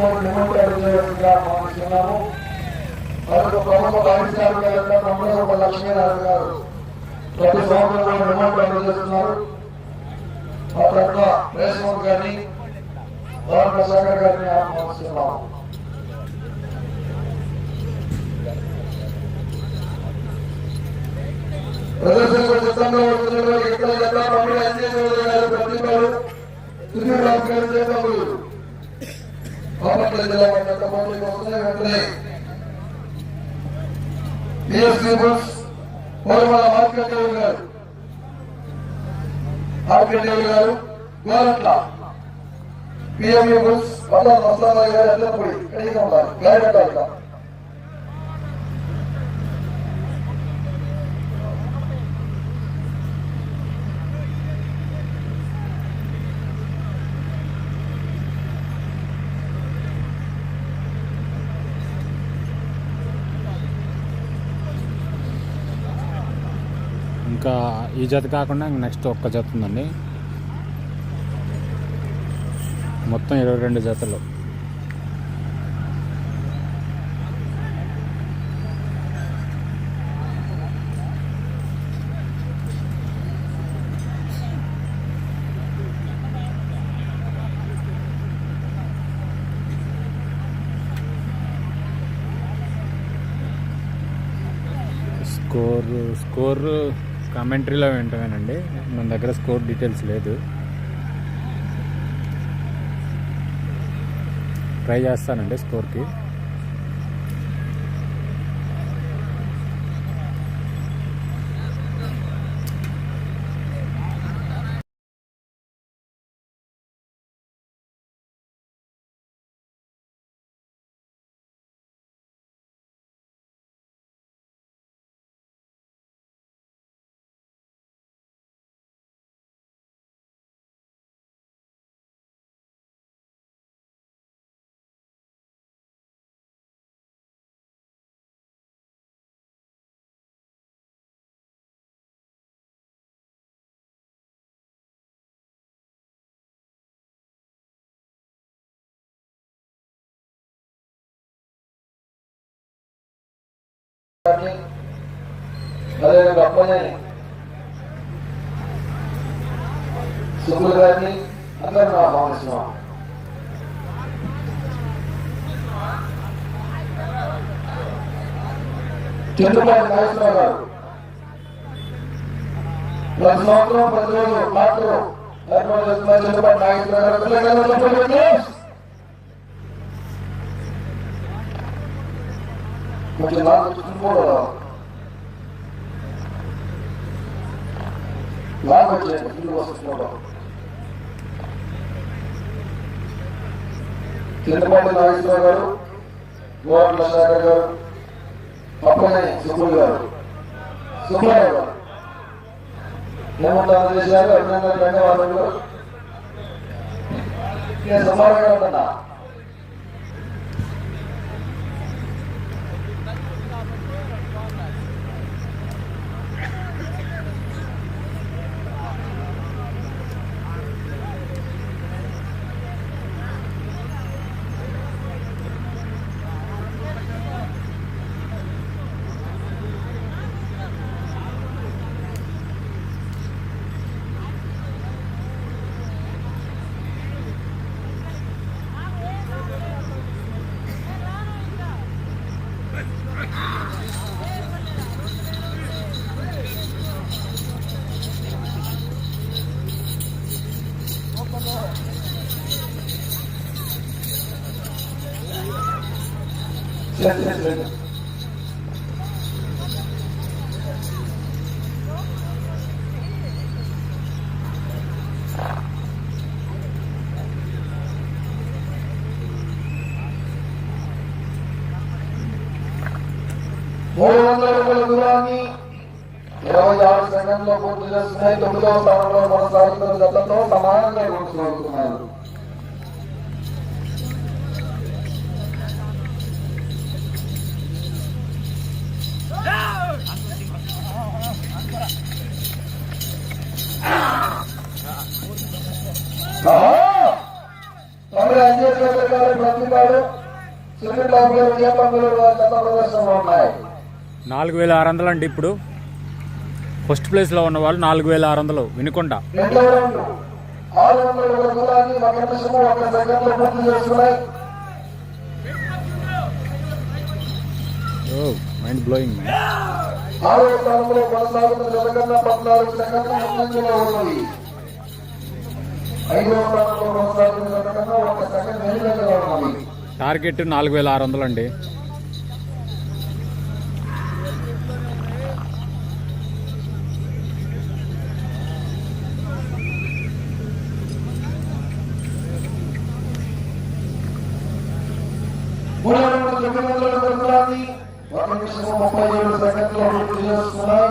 మూడు నిమిషాలు చేయవలసిందిగా భావిస్తున్నాము మరొక ప్రముఖ భావించారు తమ్ముడు లక్ష్మీనారాయణ గారు ప్రతి సంవత్సరం నిమిషాలు చేస్తున్నారు ఆ తర్వాత రేష్మూర్ గారిని పవన్ ప్రసాద్ గారిని ఆహ్వానిస్తున్నాము ప్రదర్శనకు సిద్ధంగా వస్తున్నటువంటి ఇతర జత పంపిణీ ప్రతిభలు బాపట్ల జిల్లా జత పంపిణీ వస్తున్నాయి వెంటనే. బిఎస్పీ బస్ కోరమల మార్కెట్ గారు. మార్కెట్ గారు గోరట్ల. పిఎంఈ బస్ వల్ల గారు ఎల్లప్పుడు ఇంకా ఈ జత కాకుండా నెక్స్ట్ ఒక్క జత ఉందండి. మొత్తం ఇరవై రెండు జతలు. స్కోర్ స్కోర్ కామెంటరీలో వింటామేనండి మన దగ్గర స్కోర్ డీటెయిల్స్ లేదు. ట్రై చేస్తానండి స్కోర్కి. అదేవిధంగా అప్పని సుబ్బులు గారిని అందరూ నా భావిస్తున్నాం చంద్రబాబు నాగేశ్వరరావు గారు. ప్రతి సంవత్సరం ప్రతిరోజు మాత్రం ఏర్పాటు చేస్తున్నారు చంద్రబాబు నాగేశ్వరరావు గారు. చెప్పండి కొంచెం నాకు చూసుకోవడం లాంగ్ వచ్చేయండి ఫుల్ వస్తున్నాం చంద్రబాబు నాగేశ్వరరావు గారు గోవాట్ల శేఖర్ గారు పక్కనే సుబ్బులు గారు సుబ్బారావు గారు ఏమంటారు చేశారు అభినందన ధన్యవాదాలు నేను సుమారుగా ఉంటున్నా మూడు వందల రూపాయల దూరాన్ని ఇరవై ఆరు సెకండ్లో పూర్తి చేస్తున్నాయి. తొమ్మిదవ స్థానంలో కొనసాగుతున్న జతతో సమానంగా కొనసాగుతున్నారు. అంజేశ్వర ప్రతిపాడు సునీల్ బాబు గారు ఉన్నాయి నాలుగు వేల ఆరు వందలు అండి ఇప్పుడు. ఫస్ట్ ప్లేస్లో ఉన్న వాళ్ళు నాలుగు వేల ఆరు వందలు. వినుకొండ. ఆరు వందల దూరాన్ని ఒక నిమిషము ఒక సెకండ్లో పూర్తి ఓ మైండ్ బ్లోయింగ్ ఆరో స్థానంలో కొనసాగుతున్న పద్నాలుగు సెకండ్ల ముందంజలో ఉన్నది ఐదవ స్థానంలో కొనసాగుతున్న ఒక సెకండ్ వెనుకంజలో ఉన్నది టార్గెట్ నాలుగు వేల ఆరు వందలు అండి. తొమ్మిది వందల ఒక నిమిషము ముప్పై ఏడు సెకండ్లో పూర్తి చేస్తున్నాయి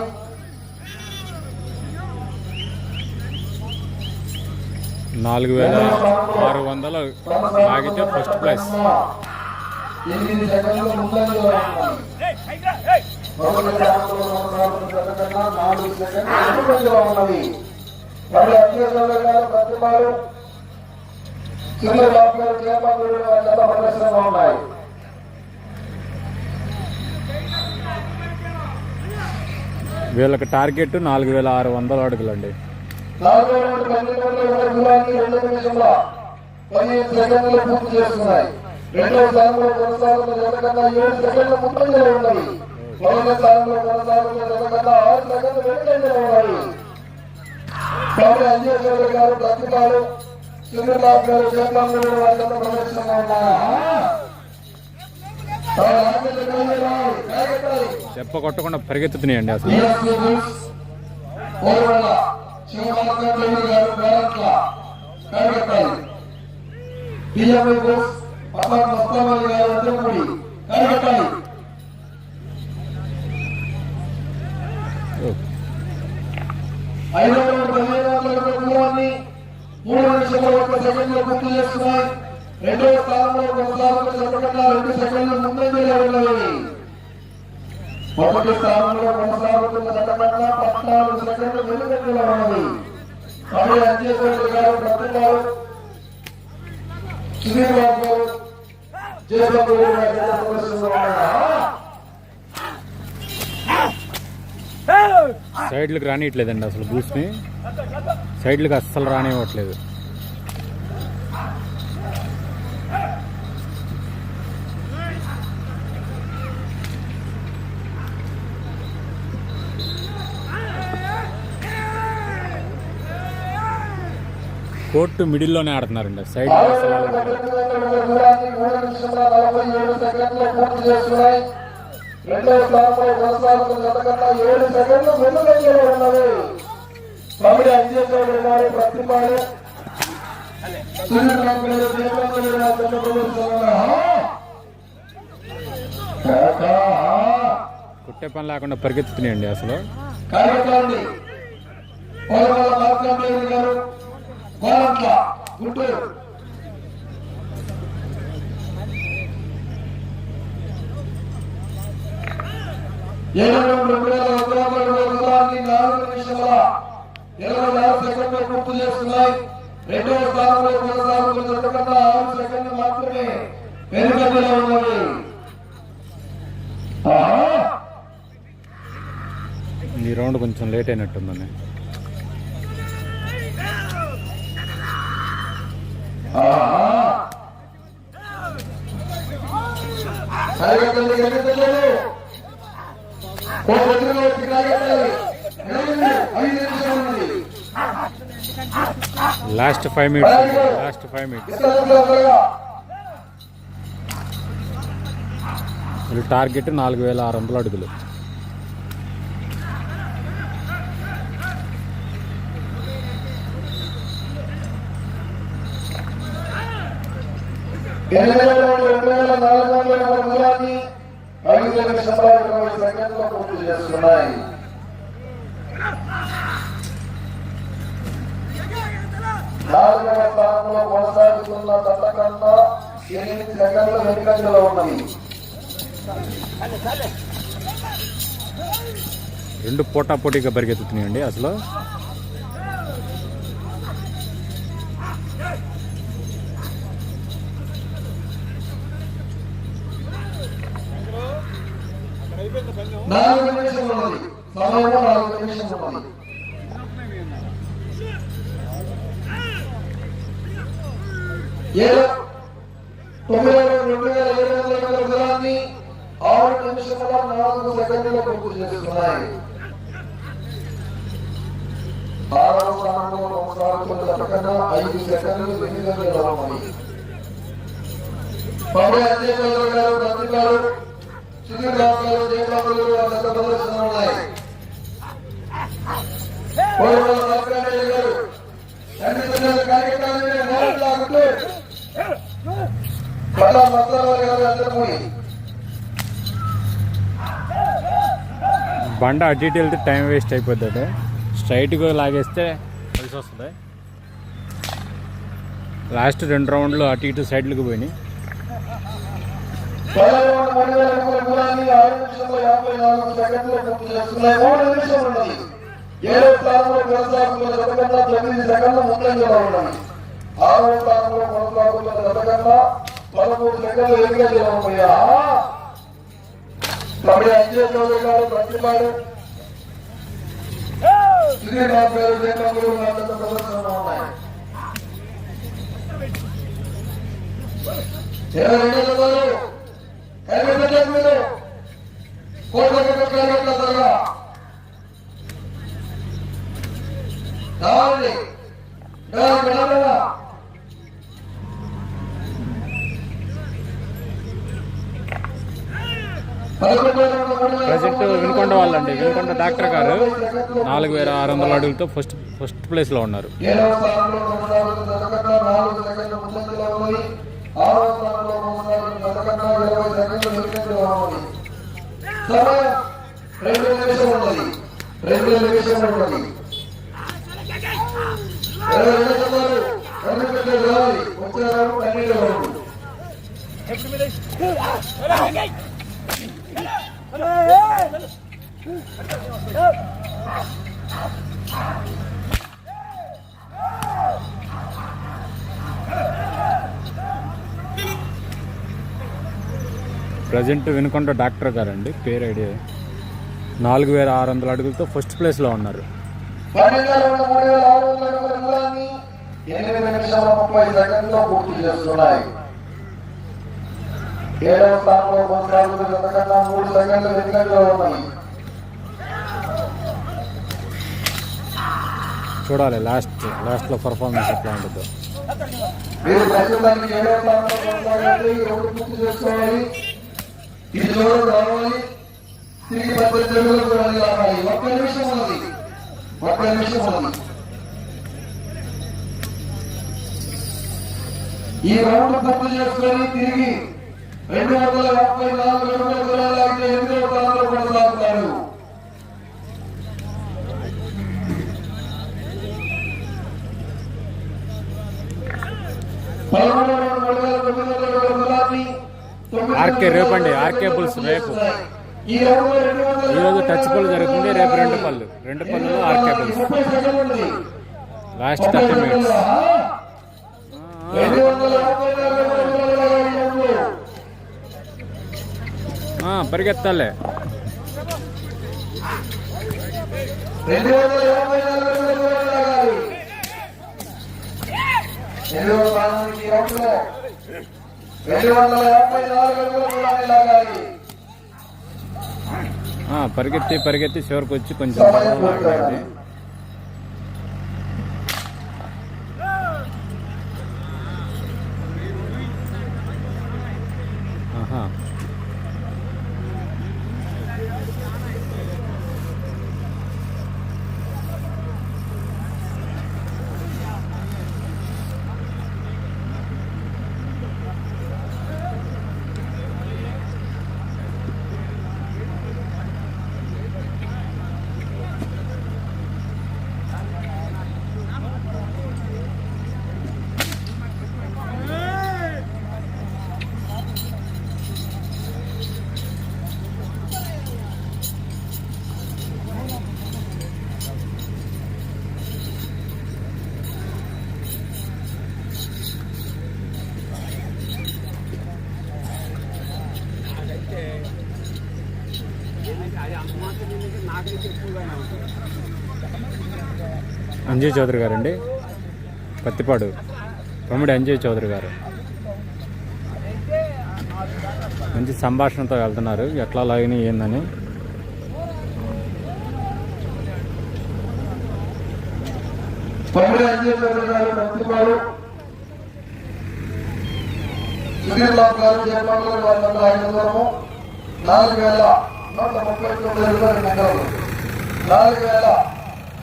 నాలుగు వేల ఆరు వందల లాగితే ఫస్ట్ ప్లేస్ వీళ్ళకి టార్గెట్ నాలుగు వేల ఆరు వందల అడుగులు అండి పన్నెండు వందల ఒక దూరాన్ని రెండు నిమిషంల పదిహేను సెకండ్లు పూర్తి చేస్తున్నాయి రెండవ స్థానంలో కొనసాగుతున్న ఏడు సెకండ్ల ముందంజలో ఉన్నది మొదటి స్థానంలో కొనసాగుతున్న జత ఆరు సెకండ్లు వెనుకంజలో ఉన్నాయి కాబట్టి గారు ప్రతిపాలు గారు వారి ప్రదర్శనలో ఉన్నారు చెప్ప కొట్టకుండా పరిగెత్తుతున్నాయండి అసలు. ఈఎస్పీ న్యూస్, కోరవల్ల, శివమార్కండేయుడు గారు పేరట్ల, కడగట్టాలి. టీఎంఐ న్యూస్, పల్లాకు మస్తామల్లి గారు వడ్డెంపూడి, కడగట్టాలి. ఓ, ఐదవ రౌండ్ పదిహేను వందల అడుగుల దూరాన్ని మూడు నిమిషాల ఒక్క సెకండ్లో పూర్తి చేస్తున్నాయి రెండవ స్థానంలో కొనసాగుతున్న జతకన్నా రెండు సెకండ్లు ముందంజలో ఉన్నవి మొదటి స్థానంలో కొనసాగుతున్న జతకన్నా పద్నాలుగు సెకండ్లు వెనుకంజలో ఉన్నది. కాబట్టి అంజేశ్వరుడు గారు ప్రతిపాలు సునీల్ బాబు జయబాబు సైడ్లకు రానియట్లేదండి అసలు బూస్ని సైడ్లకు అస్సలు రానివ్వట్లేదు కోర్టు మిడిల్లోనే ఆడుతున్నారండి సైడ్ అసలు దూరాన్ని మూడు నిమిషముల నలభై ఏడు సెకండ్లు పూర్తి చేస్తున్నాయి రెండవ స్థానంలో కొనసాగుతున్న జతకన్నా ఏడు సెకండ్లు వెనుకంజలో ఉన్నది కమిటీ అంజేశ్వరుడు గారు ప్రతిపాడు సునీల్ బాబు గారు కోర్టు మిడిల్లోనే ఆడుతున్నారండి. సైడ్ కుట్టే పని లేకుండా పరిగెత్తుతున్నాయండి అసలు. కార్యక్రమాన్ని గుంటూరు. ఏడు రెండు వేల ఉత్తరాఖండ్ నాలుగు నిమిషాల ఇరవై సెకండ్లు పూర్తి చేస్తున్నాయి. స్థానంలో కొనసాగుతున్న ఆరు సెకండ్లు మాత్రమే వెనుకంజలో ఉన్నది ఈ రౌండ్ కొంచెం late అయినట్టుందండి last five minutes last five minutes. వీళ్ళు టార్గెట్ నాలుగు వేల ఆరు వందల అడుగులు. ఎనిమిది రెండు వేల నాలుగు వందల ఐదు నిమిషాల ఇరవై సెకండ్లు పూర్తి చేస్తున్నాయి నాలుగవ స్థానంలో కొనసాగుతున్న జత ఎనిమిది సెకండ్ల వెనుకంజలో ఉన్నది రెండు పోటా పోటీగా పరిగెత్తుతున్నాయండి అసలు. నాలుగు నిమిషం ఉన్నది సమయం నాలుగు నిమిషం ఉన్నది ఏడు తొమ్మిది రెండు వేల ఏడు వందల ఎనభై దూరాన్ని ఆరు నిమిషముల నాలుగు సెకండ్లు పూర్తి చేస్తున్నాయి. ఆరవ స్థానంలో కొనసాగుతున్న జతకన్నా ఐదు సెకండ్లు వెనుకంజలో ఉన్నాయి. పండుగ అధ్యక్షులు గారు మంత్రి గారు ప్రదర్శన ఉన్నాయి బండ అటు ఇటు వెళ్తే టైం వేస్ట్ అయిపోతుంది స్ట్రైట్గా లాగేస్తే కలిసి వస్తుంది. లాస్ట్ రెండు రౌండ్లు అటు ఇటు సైడ్లకు పోయినాయి. పదకొండు మూడు వేల అడుగుల ఆరు నిమిషంలో యాభై నాలుగు పూర్తి చేస్తున్నాయి మూడు నిమిషాలు ఉన్నది ఏడో. స్థానంలో కొనసాగుతున్న తొమ్మిది సెకండ్లు ముందంజలో ఉన్నాయి ఆరో స్థానంలో కొనసాగుతున్న జతకన్నా పదమూడు సెకండ్లు ఉన్నాయా అంజయ్ చౌదరి గారు ప్రతిపాడు గారు జయమంగులు ప్రదర్శనలో ఉన్నాయి ఇరవై రెండు జతలు కోట్ల కోట్ల కావాలి ప్రజెంట్ వినుకొండ వాళ్ళండి. వినుకొండ డాక్టర్ గారు నాలుగు వేల ఆరు వందల అడుగులతో ఫస్ట్ ఫస్ట్ ప్లేస్లో ఉన్నారు. జతకన్నా సెకండ్లు సమయం రెండు నిమిషం ఉన్నది రెండు నిమిషం ఉన్నది ఇరవై రెండు రావాలి ప్రజెంట్ వినుకొండ డాక్టర్ గారండి పేరు ఐడియా. నాలుగు వేల ఆరు వందల అడుగులతో ఫస్ట్ ప్లేస్లో ఉన్నారు. ఏడవ స్థానంలో కొనసాగుతున్న మూడు సెకండ్లు ఉన్నాయి చూడాలి లాస్ట్ లాస్ట్లో పర్ఫార్మెన్స్ ఎట్లా ఉంటుందో. మీరు ప్రస్తుతానికి ఏడవ స్థానంలో కొనసాగండి ఎవరు పూర్తి చేసుకోవాలి. ఇది చూడడం రావాలి. తిరిగి పద్దెనిమిది అడుగులు చూడాలి రావాలి. ఒక్క నిమిషం ఉన్నది. ఒక్క నిమిషం ఉన్నది. ఈ రౌండ్ పూర్తి చేసుకొని తిరిగి రెండు వందల ముప్పై నాలుగు అడుగుల దూరాలు అయితే ఎనిమిదవ స్థానంలో కొనసాగుతారు పదమూడు రెండు మూడు వేల తొమ్మిది వందల ఆర్కే ఆర్కే రేపు. ఈ రౌండ్లో రెండు వందల ఈరోజు టచ్ పళ్ళు జరుగుతుంది రేపు రెండు పళ్ళు. రెండు పళ్ళు ఆర్కే ఉంది. లాస్ట్ థర్టీ మినిట్స్ పరిగెత్తాలే. రెండు రెండు వందల యాభై నాలుగు అడుగుల దూరాన్ని లాగాలి పరిగెత్తి పరిగెత్తి చివరికి వచ్చి కొంచెం అంజయ్ చౌదరి గారు అండి పత్తిపాడు. ప్రముడి అంజయ్ చౌదరి గారు. మంచి సంభాషణతో వెళ్తున్నారు. ఎట్లా లాగినాయి ఏందని. సుధీర్ గారు జయపాల్ గారు వారి నాలుగు వేల నూట ముప్పై తొమ్మిది వేల రెండు ఎకరాలు నాలుగు వేల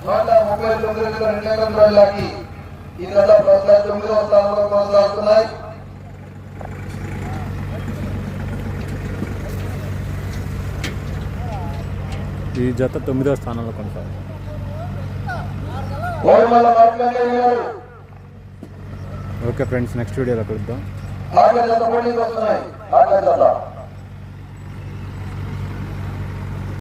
నూట ముప్పై తొమ్మిది వేల రెండు ఎకరాల రూపాయలకి ఈ గత ప్రస్తుతం తొమ్మిదవ స్థానంలో కొనసాగుతున్నాయి ఈ జత తొమ్మిదో స్థానంలో కొనసాగు కోరమల్ల మార్కెట్ గారు ఓకే ఫ్రెండ్స్ నెక్స్ట్ వీడియోలో కలుద్దాం.